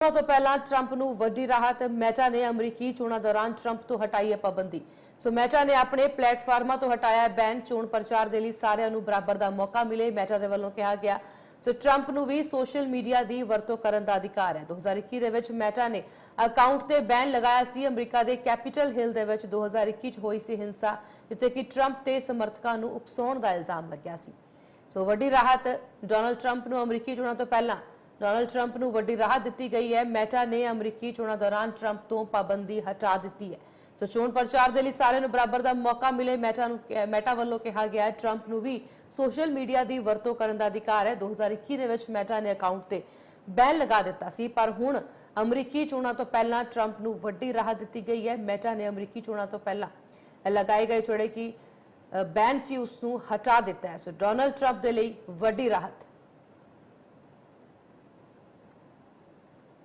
ਚੋਣਾਂ ਤੋਂ ਪਹਿਲਾਂ ਟਰੰਪ ਨੂੰ ਵੱਡੀ ਰਾਹਤ ਮੈਟਾ ਨੇ ਅਮਰੀਕੀ ਚੋਣਾਂ ਦੌਰਾਨ ਟਰੰਪ ਤੋਂ ਹਟਾਈ ਹੈ ਪਾਬੰਦੀ। ਸੋ ਮੈਟਾ ਨੇ ਆਪਣੇ ਪਲੇਟਫਾਰਮਾਂ ਤੋਂ ਹਟਾਇਆ ਬੈਨ, ਚੋਣ ਪ੍ਰਚਾਰ ਦੇ ਲਈ ਸਾਰਿਆਂ ਨੂੰ ਬਰਾਬਰ ਦਾ ਮੌਕਾ ਮਿਲੇ ਮੈਟਾ ਦੇ ਵੱਲੋਂ ਕਿਹਾ ਗਿਆ। ਸੋ ਟਰੰਪ ਨੂੰ ਵੀ ਸੋਸ਼ਲ ਮੀਡੀਆ ਦੀ ਵਰਤੋਂ ਕਰਨ ਦਾ ਅਧਿਕਾਰ ਹੈ। 2021 ਦੇ ਵਿੱਚ ਮੈਟਾ ਨੇ ਅਕਾਊਂਟ ਤੇ ਬੈਨ ਲਗਾਇਆ ਸੀ। ਅਮਰੀਕਾ ਦੇ ਕੈਪੀਟਲ ਹਿਲ ਦੇ ਵਿੱਚ 2021 ਚ ਹੋਈ ਸੀ ਹਿੰਸਾ, ਜਿੱਥੇ ਕਿ ਟਰੰਪ ਤੇ ਸਮਰਥਕਾਂ ਨੂੰ ਉਕਸਾਉਣ ਦਾ ਇਲਜ਼ਾਮ ਲੱਗਿਆ ਸੀ। ਸੋ ਵੱਡੀ ਰਾਹਤ ਡੋਨਲਡ ਟਰੰਪ ਨੂੰ ਅਮਰੀਕੀ ਚੋਣਾਂ ਤੋਂ ਪਹਿਲਾਂ ਡੋਨਲਡ ਟਰੰਪ ਨੂੰ ਵੱਡੀ ਰਾਹਤ ਦਿੱਤੀ ਗਈ ਹੈ। ਮੈਟਾ ਨੇ ਅਮਰੀਕੀ ਚੋਣਾਂ ਦੌਰਾਨ ਟਰੰਪ ਤੋਂ ਪਾਬੰਦੀ ਹਟਾ ਦਿੱਤੀ ਹੈ। ਸੋ ਚੋਣ ਪ੍ਰਚਾਰ ਦੇ ਲਈ ਸਾਰਿਆਂ ਨੂੰ ਬਰਾਬਰ ਦਾ ਮੌਕਾ ਮਿਲੇ। ਮੈਟਾ ਨੂੰ ਮੈਟਾ ਵੱਲੋਂ ਕਿਹਾ ਗਿਆ ਹੈ, ਟਰੰਪ ਨੂੰ ਵੀ ਸੋਸ਼ਲ ਮੀਡੀਆ ਦੀ ਵਰਤੋਂ ਕਰਨ ਦਾ ਅਧਿਕਾਰ ਹੈ। 2021 ਦੇ ਵਿੱਚ ਮੈਟਾ ਨੇ ਅਕਾਊਂਟ ਤੇ ਬੈਨ ਲਗਾ ਦਿੱਤਾ ਸੀ। ਪਰ ਹੁਣ ਅਮਰੀਕੀ ਚੋਣਾਂ ਤੋਂ ਪਹਿਲਾਂ ਟਰੰਪ ਨੂੰ ਵੱਡੀ ਰਾਹਤ ਦਿੱਤੀ ਗਈ ਹੈ। ਮੈਟਾ ਨੇ ਅਮਰੀਕੀ ਚੋਣਾਂ ਤੋਂ ਪਹਿਲਾਂ ਲਗਾਏ ਗਏ ਜਿਹੜੇ ਕਿ ਬੈਨ ਸੀ ਉਸ ਨੂੰ ਹਟਾ ਦਿੱਤਾ ਹੈ। ਸੋ ਡੋਨਲਡ ਟਰੰਪ ਦੇ ਲਈ ਵੱਡੀ ਰਾਹਤ।